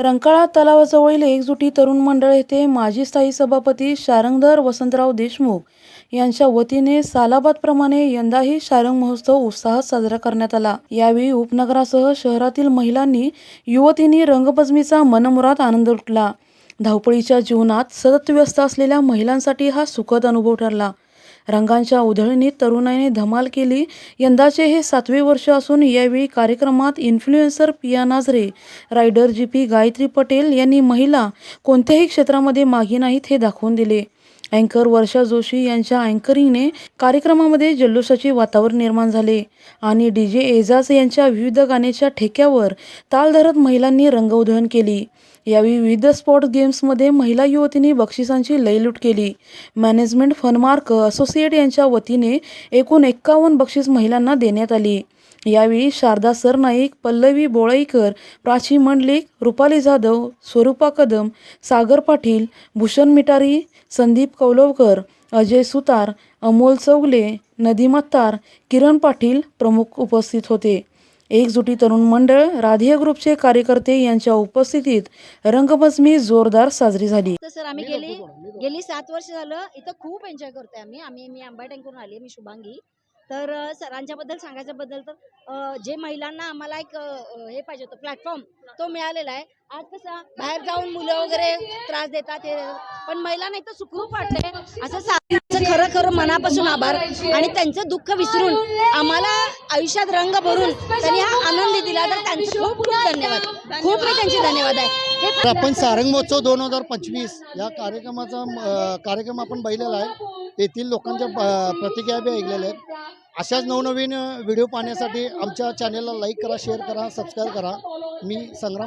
रंकाळा तलावाजवळील एकजुटी तरुण मंडळ येथे माजी स्थायी सभापती शारंगधर वसंतराव देशमुख यांच्या वतीने सालाबादप्रमाणे यंदाही शारंग महोत्सव उत्साहात साजरा करण्यात आला. यावेळी उपनगरासह शहरातील महिलांनी युवतींनी रंगपंचमीचा मनमुराद आनंद लुटला. धावपळीच्या जीवनात सतत व्यस्त असलेल्या महिलांसाठी हा सुखद अनुभव ठरला. रंगांच्या उधळणीत तरुणाईने धमाल केली. यंदाचे हे सातवे वर्ष असून यावेळी कार्यक्रमात influencer Piya Nazare rider G P Gayatri Patel यांनी महिला कोणत्याही क्षेत्रामध्ये मागे नाहीत हे दाखवून दिले. अँकर वर्षा जोशी यांच्या अँकरिंगने कार्यक्रमामध्ये जल्लोषाचे वातावरण निर्माण झाले आणि डी जे एजाज यांच्या विविध गाण्याच्या ठेक्यावर ताल धरत महिलांनी रंगउधळण केली. यावेळी विविध स्पोर्ट्स गेम्समध्ये महिला युवतींनी बक्षिसांची लयलूट केली. मॅनेजमेंट फनमार्क असोसिएट यांच्या वतीने एकूण एक्कावन्न बक्षीस महिलांना देण्यात आली. यावेळी शारदा सरनाईक पल्लवी बोळईकर प्राची मंडलिक रुपाली जाधव स्वरूपा कदम सागर पाटील भूषण मिटारी संदीप कौलवकर अजय सुतार अमोल चौगले नदी मत्तार किरण पाटील प्रमुख उपस्थित होते. एकजुटी तरुण मंडळ राधेय ग्रुपचे कार्यकर्ते यांच्या उपस्थितीत रंगपंचमी जोरदार साजरी झाली. तर सर आम्ही गेली गेली सात वर्ष झालं इथं खूप एन्जॉय करतोय आम्ही. आम्ही मी आंबा आली मी शुभांगी. तर सरांच्या सरांच्याबद्दल सांगायच्या बद्दल तर जे महिलांना आम्हाला एक हे पाहिजे होतं प्लॅटफॉर्म तो मिळालेला आहे. आज कसं बाहेर जाऊन मुलं वगैरे त्रास देतात हे पण महिलांना इथं सुखरूप वाटले असं खरं खरं मनापासून आभार. आणि त्यांचं दुःख विसरून आम्हाला आयुष्यात रंग भरून त्यांनी हा आनंद दिला. तर त्यांचे खूप खूप धन्यवाद. खूप मी त्यांचे धन्यवाद आहे. हे आपण सारंग महोत्सव दोन हजार पंचवीस या कार्यक्रमाचा कार्यक्रम आपण पाहिलेला आहे. येथील लोकांच्या प्रतिक्रिया बी ऐकलेल्या आहेत. अशाच नवनवीन व्हिडिओ पाहण्यासाठी आमच्या चॅनेलला लाईक करा शेअर करा सबस्क्राईब करा. मी संग्राम